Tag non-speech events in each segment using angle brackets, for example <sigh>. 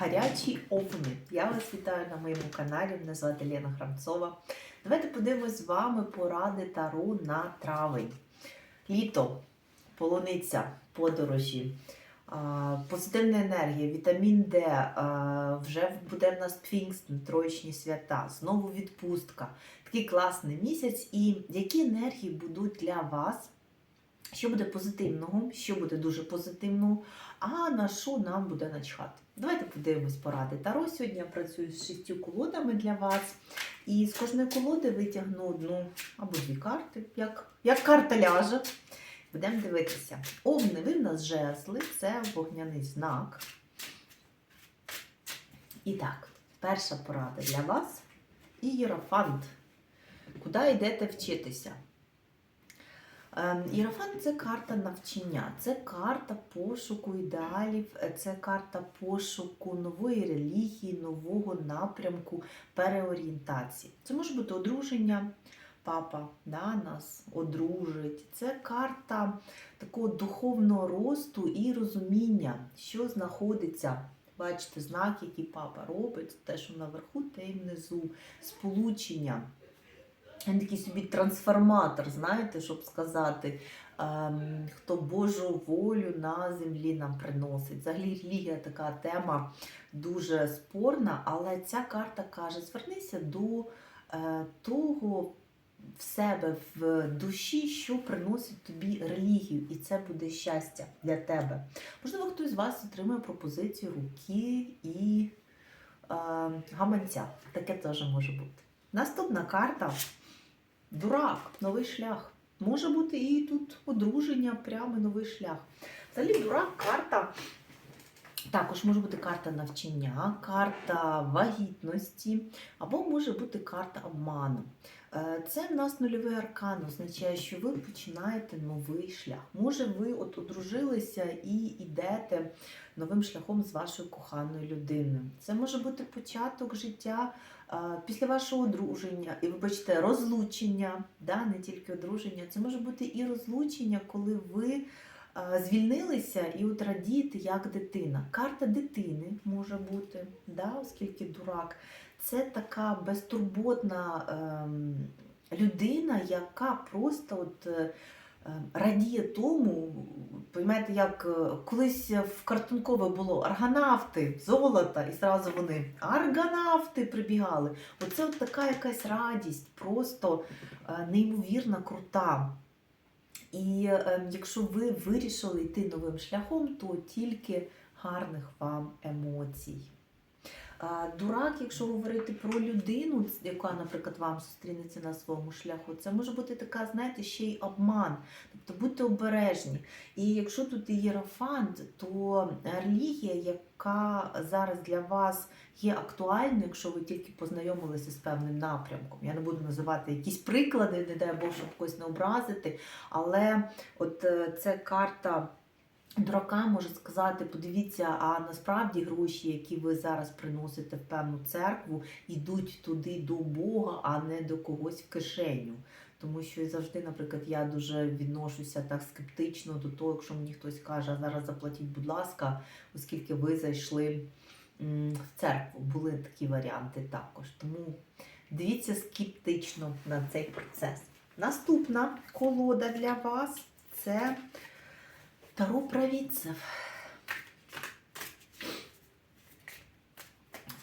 гарячі овни. Я вас вітаю на моєму каналі. Мене звати Лена Храмцова. Давайте подивимось з вами поради Тару на травень. Літо, полуниця, подорожі, позитивна енергія, вітамін Д, вже буде в нас Пфінгстен, троєчні свята, знову відпустка. Такий класний місяць. І які енергії будуть для вас? Що буде позитивного, що буде дуже позитивного, а на що нам буде начхати. Давайте подивимось поради. Таро сьогодні я працюю з шістю колодами для вас. І з кожної колоди витягну одну або дві карти, як, як карта ляже. Будемо дивитися. Овни, в нас жезли, це вогняний знак. І так, перша порада для вас. Ієрофант. Куди йдете вчитися? Ем, це карта навчання, це карта пошуку ідеалів, е, це карта пошуку нової релігії, нового напрямку, переорієнтації. Це може бути одруження, папа да, нас одружить. Це карта такого духовного росту і розуміння, що знаходиться. Бачите, знак, який папа робить, те, що наверху, те і внизу, сполучення. Він такий собі трансформатор, знаєте, щоб сказати, ем, хто Божу волю на землі нам приносить. Взагалі релігія така тема дуже спорна, але ця карта каже: звернися до е, того в себе в душі, що приносить тобі релігію, і це буде щастя для тебе. Можливо, хтось з вас отримує пропозицію руки і е, гаманця. Таке теж може бути. Наступна карта. Дурак, новий шлях. Може бути і тут одруження, прямо новий шлях. Взагалі, дурак, карта. Також може бути карта навчання, карта вагітності, або може бути карта обману. Е, Це в нас нульовий аркан, означає, що ви починаєте новий шлях. Може, ви от одружилися і йдете новим шляхом з вашою коханою людиною. Це може бути початок життя е, після вашого одруження, і вибачте, розлучення, да, не тільки одруження. Це може бути і розлучення, коли ви звільнилися і от радієте як дитина. Карта дитини може бути, да, оскільки дурак. Це така безтурботна ем, людина, яка просто от. е, е, Радіє тому, поймаєте, як е, колись в картункове було арганавти, золота, і зразу вони арганавти прибігали. Оце от така якась радість, просто е, неймовірно крута. І е, якщо ви вирішили йти новим шляхом, то тільки гарних вам емоцій. Дурак, якщо говорити про людину, яка, наприклад, вам зустрінеться на своєму шляху, це може бути така, знаєте, ще й обман. Тобто будьте обережні. І якщо тут єрофант, то релігія, яка зараз для вас є актуальною, якщо ви тільки познайомилися з певним напрямком. Я не буду називати якісь приклади, не дай Бог, щоб когось не образити, але от е, це карта. Дурака може сказати, подивіться, а насправді гроші, які ви зараз приносите в певну церкву, йдуть туди до Бога, а не до когось в кишеню. Тому що завжди, наприклад, я дуже відношуся так скептично до того, якщо мені хтось каже, а зараз заплатіть, будь ласка, оскільки ви зайшли в церкву. Були такі варіанти також. Тому дивіться скептично на цей процес. Наступна колода для вас це. Таро провидцев.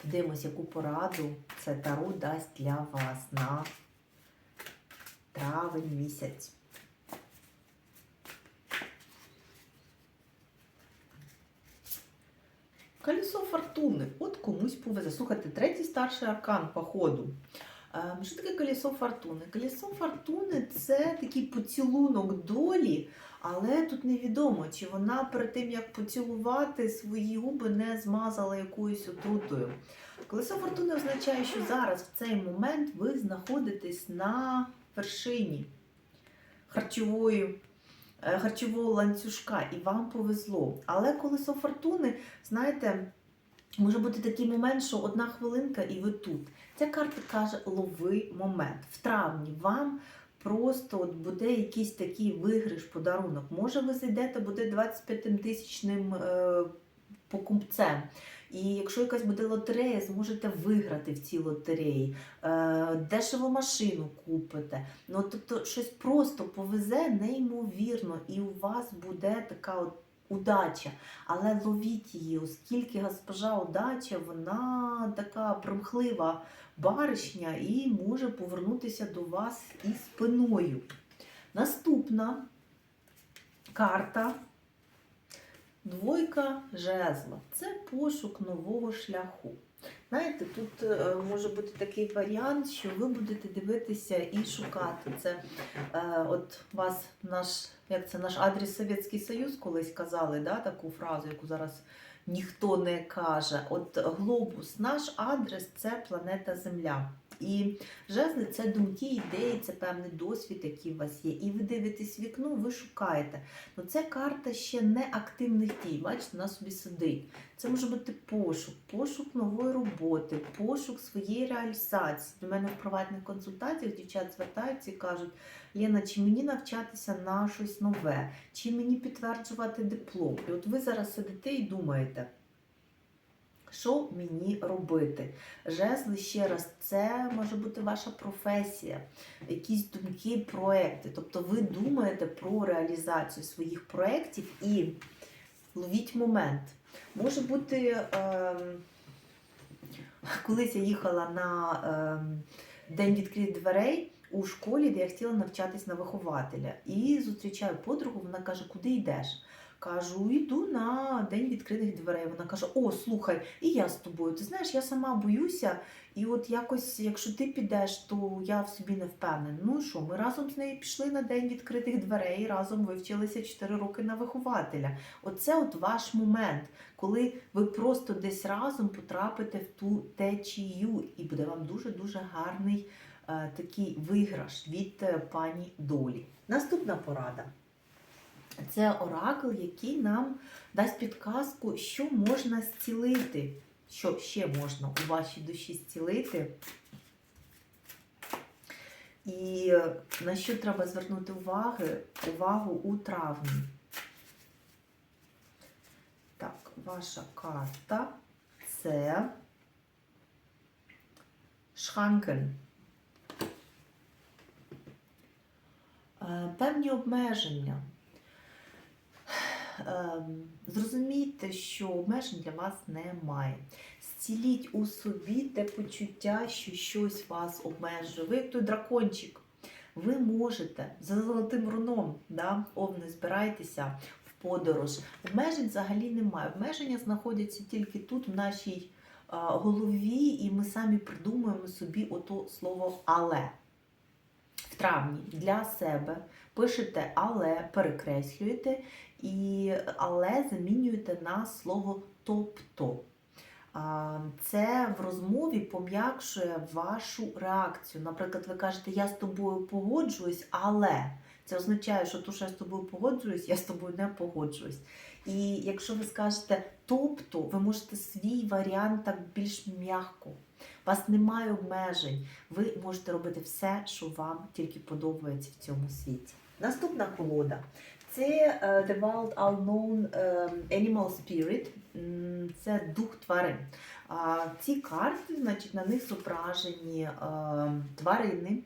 Подивимось, яку пораду це Таро дасть для вас на травень місяць. Колесо фортуни. От комусь повезе. Слухайте, третій старший аркан по ходу. Що таке колесо фортуни? Колесо фортуни це такий поцілунок долі, але тут невідомо, чи вона перед тим, як поцілувати свої губи, не змазала якоюсь отрутою. Колесо фортуни означає, що зараз в цей момент ви знаходитесь на вершині харчової. е, Харчового ланцюжка, і вам повезло. Але колесо фортуни, знаєте, може бути такий момент, що одна хвилинка і ви тут. Ця карта каже лови момент. В травні вам просто от буде якийсь такий виграш, подарунок. Може, ви зайдете, буде 25 тисячним е, покупцем. І якщо якась буде лотерея, зможете виграти в цій лотереї, е, дешеву машину купите. Ну, тобто, щось просто повезе неймовірно, і у вас буде така от удача. Але ловіть її, оскільки госпожа удача, вона така примхлива баришня і може повернутися до вас і спиною. Наступна карта. Двойка жезла це пошук нового шляху. Знаєте, тут е, може бути такий варіант, що ви будете дивитися і шукати. Це е, от вас наш, як це наш адрес Совєтський Союз колись казали, да, таку фразу, яку зараз ніхто не каже. От глобус, наш адрес це планета Земля. І жезли це думки, ідеї, це певний досвід, який у вас є. І ви дивитесь вікно, ви шукаєте. Ну це карта ще не активних дій. Бачите, вона собі сидить. Це може бути пошук, пошук нової роботи, пошук своєї реалізації. До мене в приватних консультаціях дівчат звертаються і кажуть: Лена, чи мені навчатися на щось нове, чи мені підтверджувати диплом? І от ви зараз сидите і думаєте. Що мені робити? Жезли ще раз, це може бути ваша професія, якісь думки, проекти. Тобто ви думаєте про реалізацію своїх проєктів і ловіть момент. Може бути, ем, колись я їхала на ем, день відкритих дверей у школі, де я хотіла навчатись на вихователя. І зустрічаю подругу, вона каже, куди йдеш? Кажу, йду на день відкритих дверей. Вона каже: О, слухай, і я з тобою. Ти знаєш, я сама боюся, і от якось, якщо ти підеш, то я в собі не впевнена. Ну що, ми разом з нею пішли на день відкритих дверей, разом вивчилися 4 роки на вихователя. Оце от ваш момент, коли ви просто десь разом потрапите в ту течію, і буде вам дуже-дуже гарний е, такий виграш від е, пані долі. Наступна порада. Це оракл, який нам дасть підказку, що можна зцілити, що ще можна у вашій душі зцілити. І на що треба звернути уваги, увагу у травні. Так, ваша карта це Шханкен. Е, Певні обмеження. Ем, Зрозумійте, що обмежень для вас немає. Зціліть у собі те почуття, що щось вас обмежує. Ви як той дракончик. Ви можете за золотим руном, да, овни, збирайтеся в подорож. Обмежень взагалі немає. Обмеження знаходяться тільки тут, в нашій а, голові, і ми самі придумуємо собі ото слово але. В травні для себе пишете але, перекреслюєте і але замінюєте на слово тобто. Це в розмові пом'якшує вашу реакцію. Наприклад, ви кажете, я з тобою погоджуюсь, але це означає, що то, що я з тобою погоджуюсь, я з тобою не погоджуюсь. І якщо ви скажете тобто, ви можете свій варіант так більш м'яко. У вас немає обмежень. Ви можете робити все, що вам тільки подобається в цьому світі. Наступна колода це е, The Wild Unknown е, Animal Spirit, це дух тварин. Ці карти, значить, на них зображені е, тварини.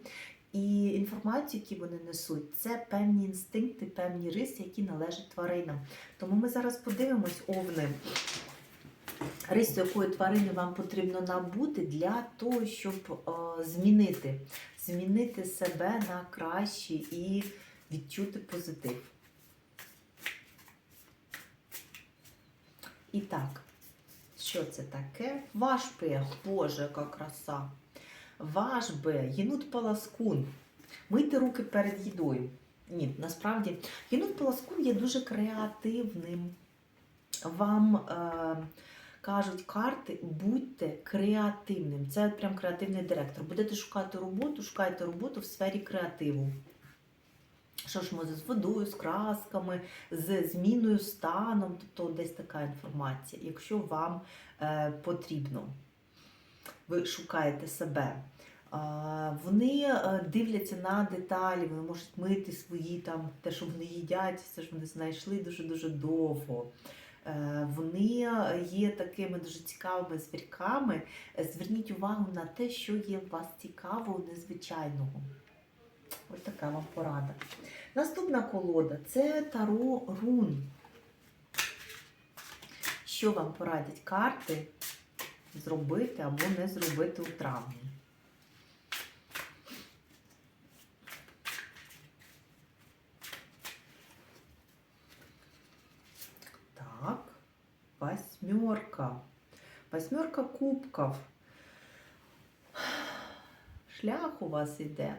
І інформацію, які вони несуть, це певні інстинкти, певні риси, які належать тваринам. Тому ми зараз подивимось овни, рису якої тварини вам потрібно набути для того, щоб е, змінити, змінити себе на краще і відчути позитив. І так, що це таке? Ваш Вашбе, боже, яка краса. Вашбе, єнут паласкун. Мийте руки перед їдою. Ні, насправді, єнут паласкун є дуже креативним. Вам е, кажуть карти, будьте креативним. Це прям креативний директор. Будете шукати роботу, шукайте роботу в сфері креативу. Що ж може з водою, з красками, з зміною станом, тобто десь така інформація, якщо вам е, потрібно, ви шукаєте себе. Вони е, дивляться на деталі, вони можуть мити свої там, те, що вони їдять, все ж вони знайшли дуже-дуже довго. Е, Вони є такими дуже цікавими звірками. Зверніть увагу на те, що є у вас цікавого, незвичайного. Ось така вам порада. Наступна колода це Таро Рун. Що вам порадять карти зробити або не зробити у травні? Так, восьмерка. Восьмерка кубків. Шлях у вас іде.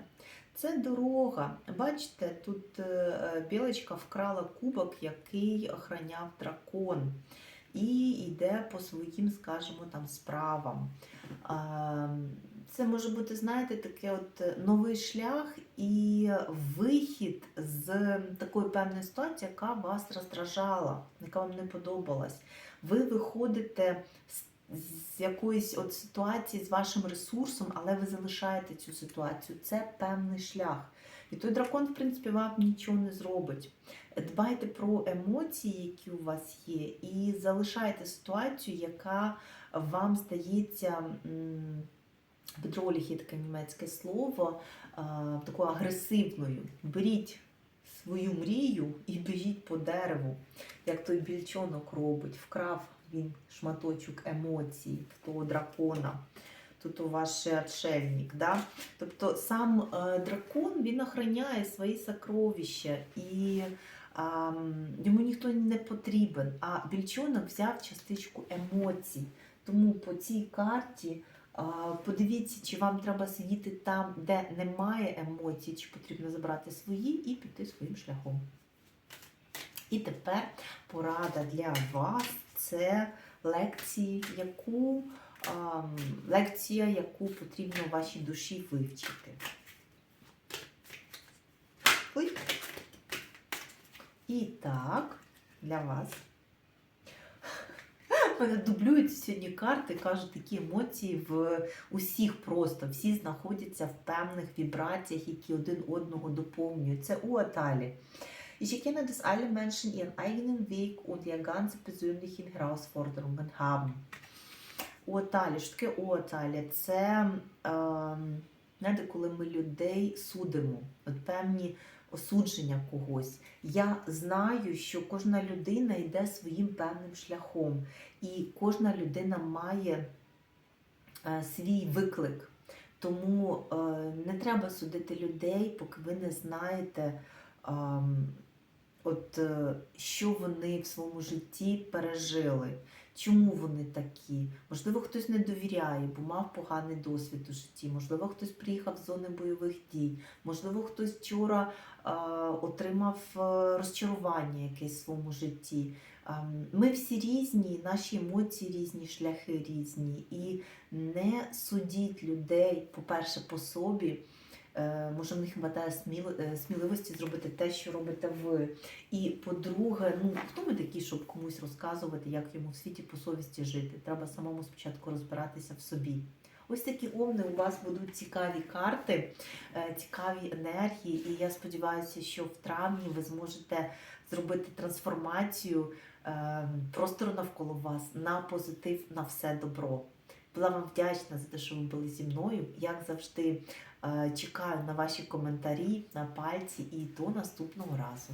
Це дорога. Бачите, тут е, білочка вкрала кубок, який охраняв дракон. І йде по своїм, скажімо, там справам. Це може бути, знаєте, такий от новий шлях і вихід з такої певної ситуації, яка вас роздражала, яка вам не подобалась. Ви виходите з з якоїсь от ситуації з вашим ресурсом, але ви залишаєте цю ситуацію. Це певний шлях. І той дракон, в принципі, вам нічого не зробить. Дбайте про емоції, які у вас є, і залишайте ситуацію, яка вам здається. Петроліх є таке німецьке слово, такою агресивною. Беріть свою мрію і біжіть по дереву, як той більчонок робить. Вкрав він шматочок емоцій того дракона. Тут у вас ще отшельник. Да? Тобто сам е, дракон він охороняє свої сокровища і а, м, йому ніхто не потрібен. А більчонок взяв частичку емоцій. Тому по цій карті а, подивіться, чи вам треба сидіти там, де немає емоцій, чи потрібно забрати свої і піти своїм шляхом. І тепер порада для вас це лекції, яку, лекція, яку потрібно вашій душі вивчити. Ой. І так, для вас. <laughs> Дублюють сьогодні карти, кажуть, такі емоції в усіх просто. Всі знаходяться в певних вібраціях, які один одного доповнюють. Це у Аталі. Ich erkenne, dass alle Menschen ihren eigenen Weg und ihre ganz persönlichen Herausforderungen haben. Уаталі, що таке? Це е, знаєте, коли ми людей судимо, от певні осудження когось. Я знаю, що кожна людина йде своїм певним шляхом, і кожна людина має е, свій виклик. Тому е, не треба судити людей, поки ви не знаєте. ем, от е, що вони в своєму житті пережили, чому вони такі. Можливо, хтось не довіряє, бо мав поганий досвід у житті. Можливо, хтось приїхав з зони бойових дій. Можливо, хтось вчора е, отримав е, розчарування якесь в своєму житті. Ем, Ми всі різні, наші емоції різні, шляхи різні. І не судіть людей, по-перше, по собі. Е, Може, в них вистачає е, сміливості зробити те, що робите ви. І по-друге, ну хто ми такі, щоб комусь розказувати, як йому в світі по совісті жити? Треба самому спочатку розбиратися в собі. Ось такі овни у вас будуть цікаві карти, е, цікаві енергії, і я сподіваюся, що в травні ви зможете зробити трансформацію простору навколо вас на позитив, на все добро. Була вам вдячна за те, що ви були зі мною. Як завжди, чекаю на ваші коментарі, на пальці і до наступного разу.